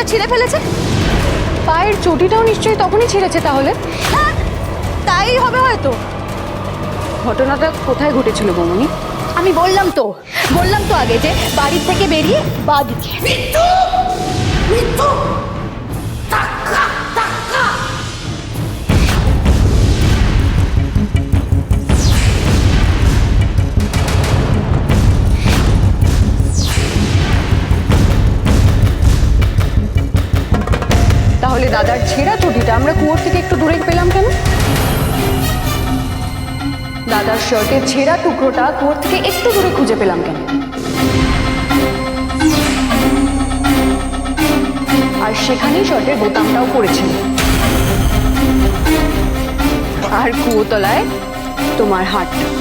নিজেই ছিঁড়ে ফেলেছে? পায়ের চটিটাও নিশ্চয়ই তখনই ছিঁড়েছে তাহলে? তাই হবে হয়তো। ঘটনাটা কোথায় ঘটেছিল বৌমনি আমি বললাম তো বললাম তো আগে যে বাড়ির থেকে বেরিয়ে বাদিকে তাহলে ছেঁড়া আমরা কুয়োর থেকে একটু দূরে পেলাম কেন? দাদার শর্টের ছেঁড়া টুকরোটা কুয়োর থেকে একটু দূরে খুঁজে পেলাম কেন? আর সেখানেই শার্টের বোতামটাও পড়েছিল আর কুয়োতলায় তোমার হাতটা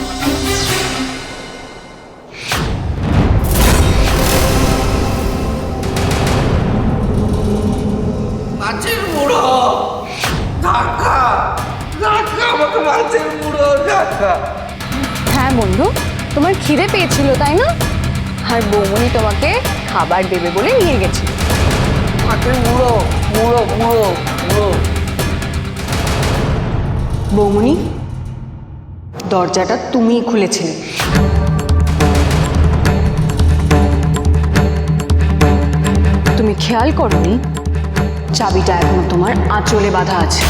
তোমার খিদে পেয়েছিল, তাই না? আর বৌমনি তোমাকে খাবার দেবে বলে নিয়ে গেছে। বৌমনি, দরজাটা তুমিই খুলেছিলে। তুমি খেয়াল করনি, চাবিটা এখনও তোমার আঁচলে বাঁধা আছে।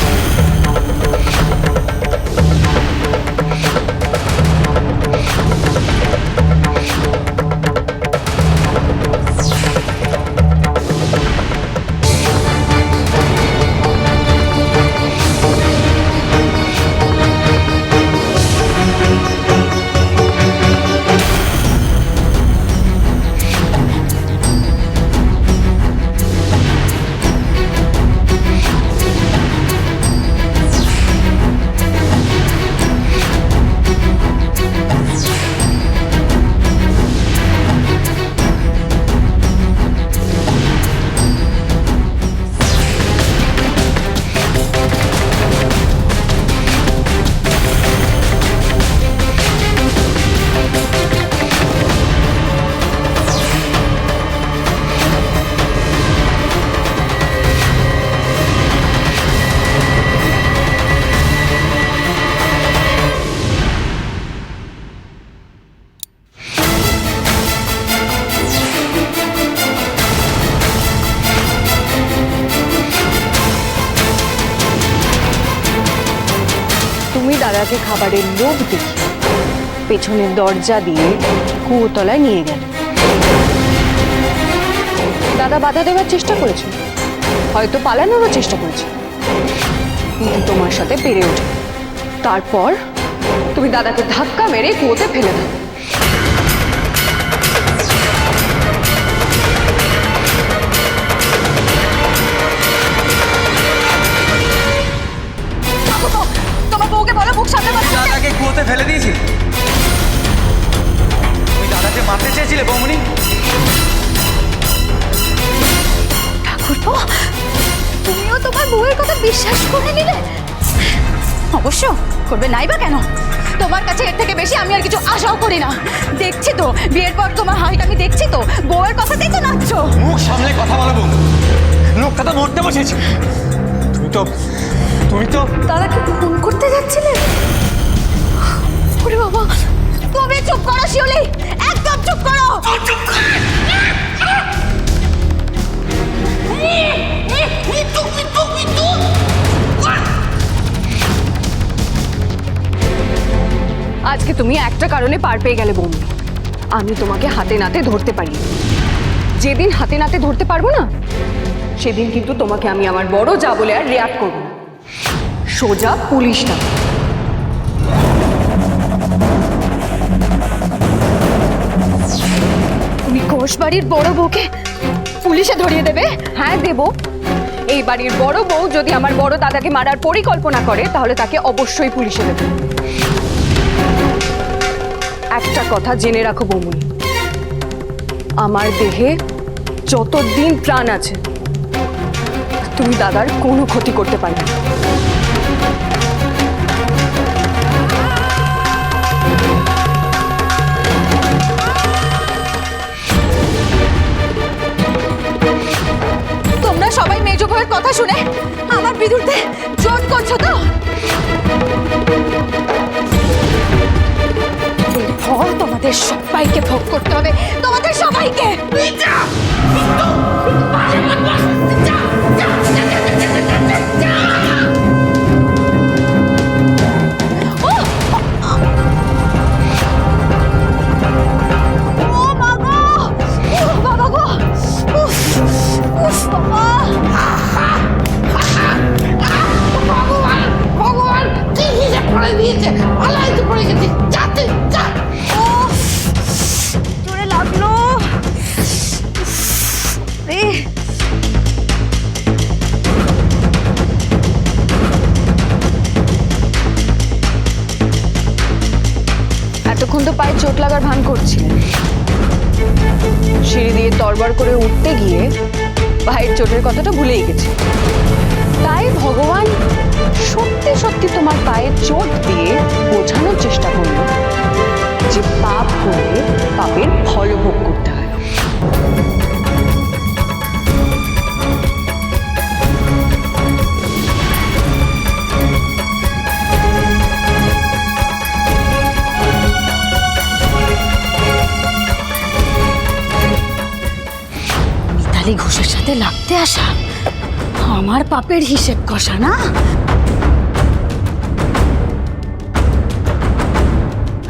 খাবারের লোভ দেখে পেছনের দরজা দিয়ে কুয়োতলায় নিয়ে গেল। দাদা বাধা দেওয়ার চেষ্টা করেছে। হয়তো পালানোরও চেষ্টা করেছে। কিন্তু তোমার সাথে পেরে ওঠে। তারপর তুমি দাদাকে ধাক্কা মেরে কুয়োতে ফেলে দাও। অবশ্য করবে নাই বা কেন? তোমার কাছে এর থেকে বেশি আমি আর কিছু আশাও করি না। দেখছি তো বিয়ের পর তোমার হাইট আমি দেখছি তো বউয়ের কথাতেই তো নাচছো। মুখ সামলে কথা বলো বৌমনি লোকটা তো মরতে বসেছে। তুমি তো তুমি তো দাদাকে ফোন করতে যাচ্ছিলে? ওরে বাবা তুমি চুপ করো শিওলি একদম চুপ করো। চুপ আজকে তুমি একটা কারণে পার পেয়ে গেলে বৌমি। আমি তোমাকে হাতে নাতে ধরতে পারি। যেদিন হাতে নাতে ধরতে পারব না, সেদিন কিন্তু তোমাকে আমি আমার বড় যা বলে আর রিয়াক্ট করব না। সোজা পুলিশ ডাক তুমি ঘোষ বাড়ির বড় বউকে পুলিশে ধরিয়ে দেবে? হ্যাঁ দেব। এই বাড়ির বড় বউ যদি আমার বড় দাদাকে মারার পরিকল্পনা করে, তাহলে তাকে অবশ্যই পুলিশে দেবে। একটা কথা জেনে রাখো বৌমনি। আমার দেহে যতদিন প্রাণ আছে, তুমি দাদার কোনো ক্ষতি করতে পারবে তোমরা সবাই মেজ কথা শুনে আমার বিরুদ্ধে জোট করছ তো? তোমাদের সবাইকে ভোগ করতে হবে তোমাদের সবাইকে যা করলে পাপের ফল ভোগ করতে হয়। মিতালি ঘোষের সাথে লাগতে আসা? আমার পাপের হিসেব কষা, না?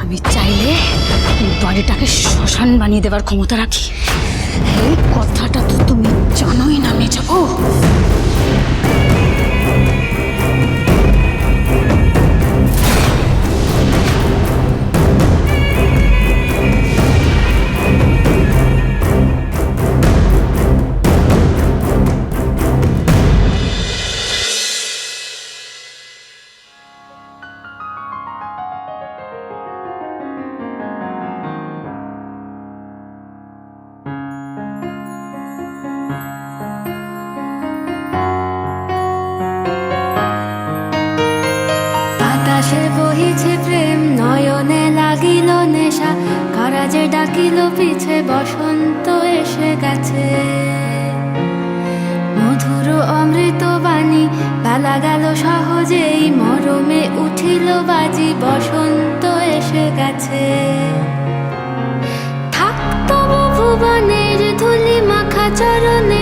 আমি চাইলে বাড়িটাকে শ্মশান বানিয়ে দেওয়ার ক্ষমতা রাখি। এই কথাটা তো তুমি জানোই না মেজাবু বসন্ত এসে গেছে। থাক ভুবনের ধুলি মাখা চরণে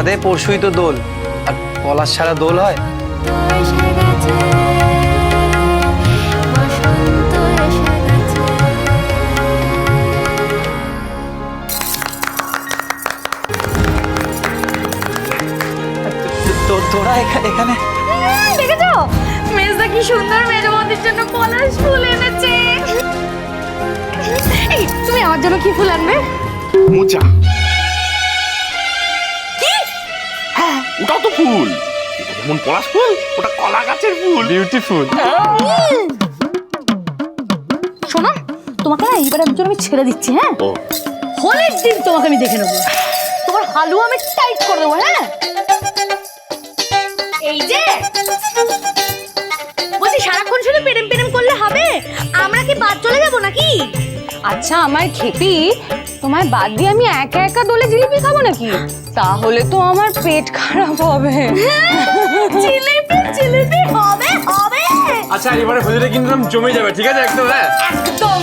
বাদে পরশুই তো দোল। আর পলাশ ছাড়া দোল হয়? তোরা এখা- এখানে? দেখেছ? মেজদা কি সুন্দর মেজবন্দির জন্য পলাশ ফুল এনেছে। এই তুমি আমার জন্য কি ফুল আনবে? মোচা। ফুল। এটা যেমন পলাশ ফুল? ওটা কলা গাছের ফুল। বিউটিফুল শোনো তোমাকে না এইবারের জন্য আমি ছেড়ে দিচ্ছি হ্যাঁ? ও। হোলির দিন তোমাকে আমি দেখে নেব। তোমার হালুয়া আমি টাইট করে দেবো হ্যাঁ? এই যে! বলছি সারাক্ষণ শুধু পেরেম পেরেম করলে হবে? আমরা কি বাদ চলে যাব নাকি? আচ্ছা আমার খেপি? তোমায় বাদ দিয়ে আমি একা একা দোলে জিলিপি খাব নাকি? তাহলে তো আমার পেট খারাপ হবে। জিলিপি জিলিপি হবে হবে। আচ্ছা এবারে হোলিটা কিন্তু জমে যাবে ঠিক আছে? একদম হ্যাঁ? একদম।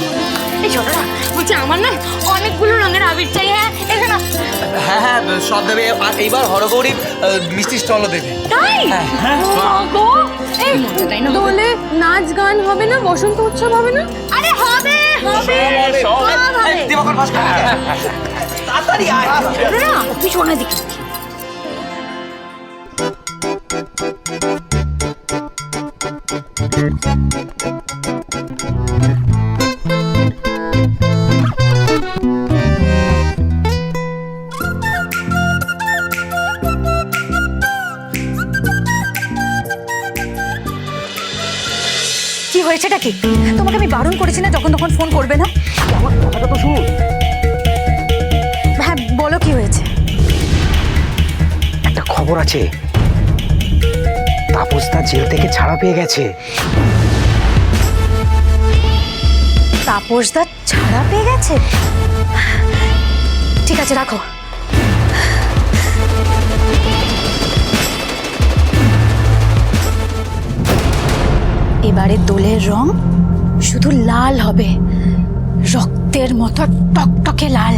এই ছোটরা বলছি আমার না অনেকগুলো রঙের আবির চাই হ্যাঁ? এখানে হ্যাঁ হ্যাঁ সব দেবে। আর এইবার হরগৌরী মিষ্টি স্টলও দেবে। তাই? না দোলে নাচ গান হবে না বসন্ত উৎসব হবে না? আরে হবে হবে সব হবে দিবাকর ভাস্কর তাড়াতাড়ি আয় না তুই শোনা দেখি কি হয়েছেটা কি? বারণ করেছি না যখন তখন ফোন করবে না? আমার কথাটা তো শুন হ্যাঁ বলো কি হয়েছে? একটা খবর আছে। তাপসদা জেল থেকে ছাড়া পেয়ে গেছে। তাপসদা ছাড়া পেয়ে গেছে? ঠিক আছে রাখো। এবারে দোলের রং শুধু লাল হবে। রক্তের মতো টকটকে লাল।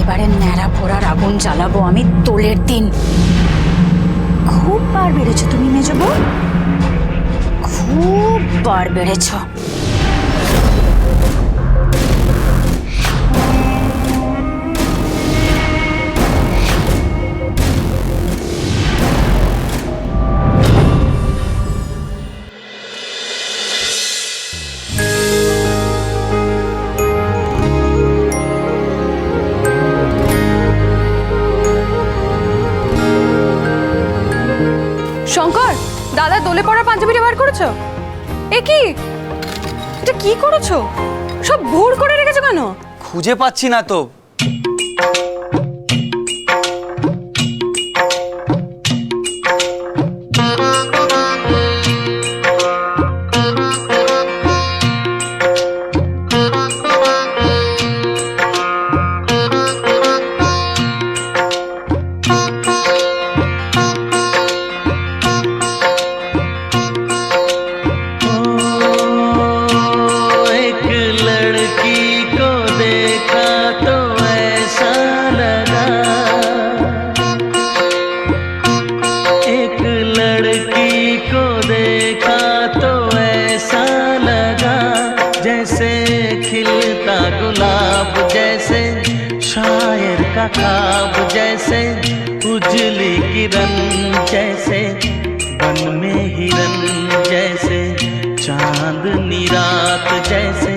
এবারে ন্যাড়া পোড়ার আগুন জ্বালাবো আমি তোলের দিন। খুব বার বেড়েছ তুমি মেজবো খুব বার বেড়েছো। কি? এটা কি করেছ? সব ভোর করে রেখেছো কেন? খুঁজে পাচ্ছি না তো। जैसे चांदनी रात जैसे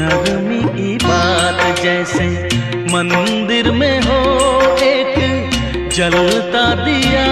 नगमी की बात जैसे मंदिर में हो एक जलता दिया।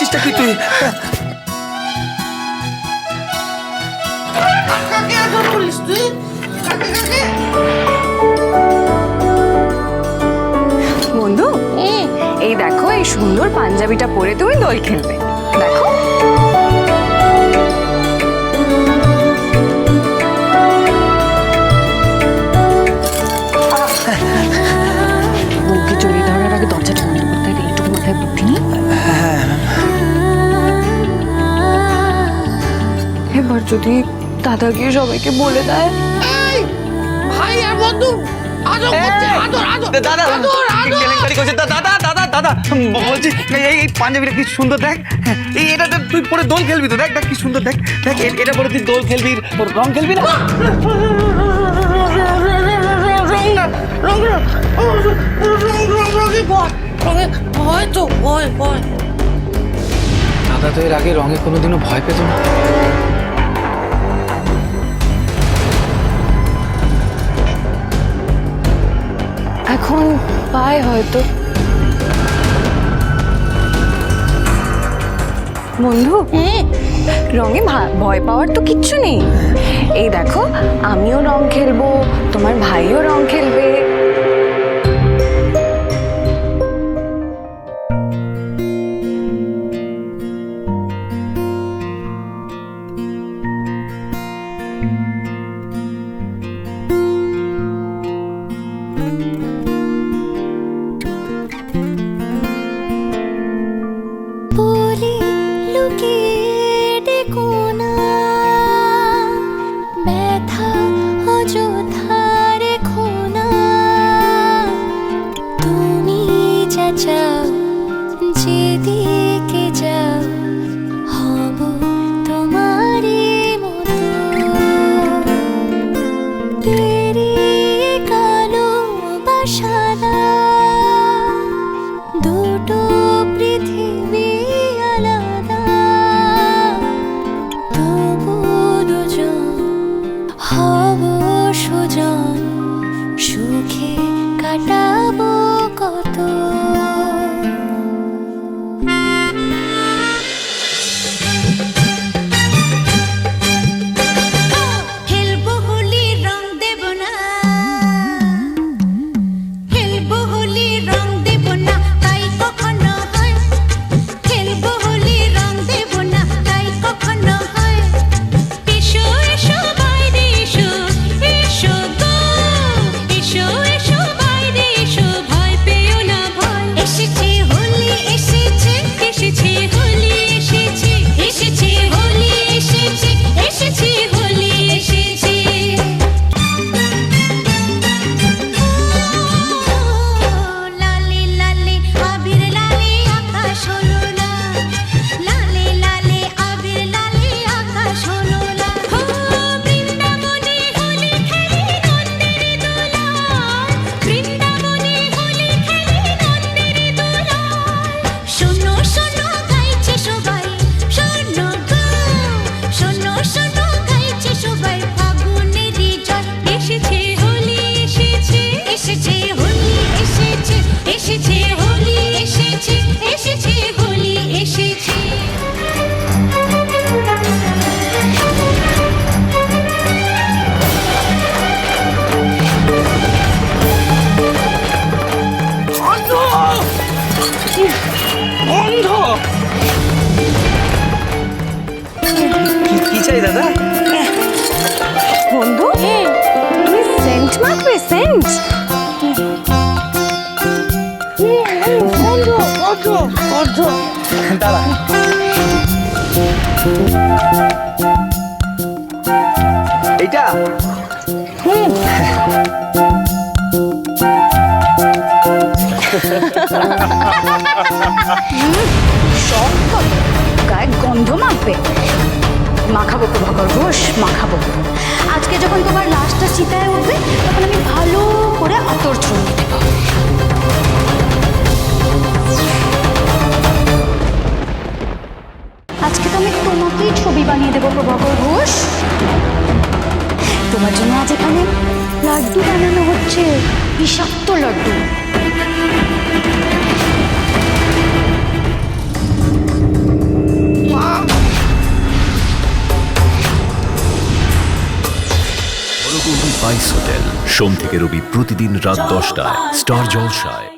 চেষ্টা কি তুই। বন্ধু এই দেখো এই সুন্দর পাঞ্জাবিটা পরে তুমি দোল খেলবে। দেখো। এবার যদি দাদা গিয়ে সবাইকে বলে দেয়। ভাই আর বন্ধু বলছি এই পাঞ্জাবিটা সুন্দর দেখ। হ্যাঁ, এই এটা তুই পরে দোল খেলবি তো দেখ দেখ সুন্দর দেখ দেখ এটা পরে তুই দোল খেলবি খেলবি না? দাদা তো এর আগে রঙে কোনোদিনও ভয় পেত না। এখন পায় হয়তো। বন্ধু রঙে ভয় পাওয়ার তো কিচ্ছু নেই। এই দেখো আমিও রং খেলব তোমার ভাইও রং খেলবে। দাদা এইটা কত গায়ে গন্ধ মাখবে মাখাবো প্রভাকর ঘোষ মাখাবো। আজকে যখন তোমার লাশটা চিতায় উঠবে তখন আমি ভালো করে আতর ছড়িয়ে দেবো। আজকে তো আমি তোমাকেই ছবি বানিয়ে দেবো, প্রভাকর ঘোষ। তোমার জন্য আজ এখানে লাড্ডু বানানো হচ্ছে, বিষাক্ত লাড্ডু। বাইস হোটেল, সোম থেকে রবি প্রতিদিন রাত দশটায়, স্টার জলসায়।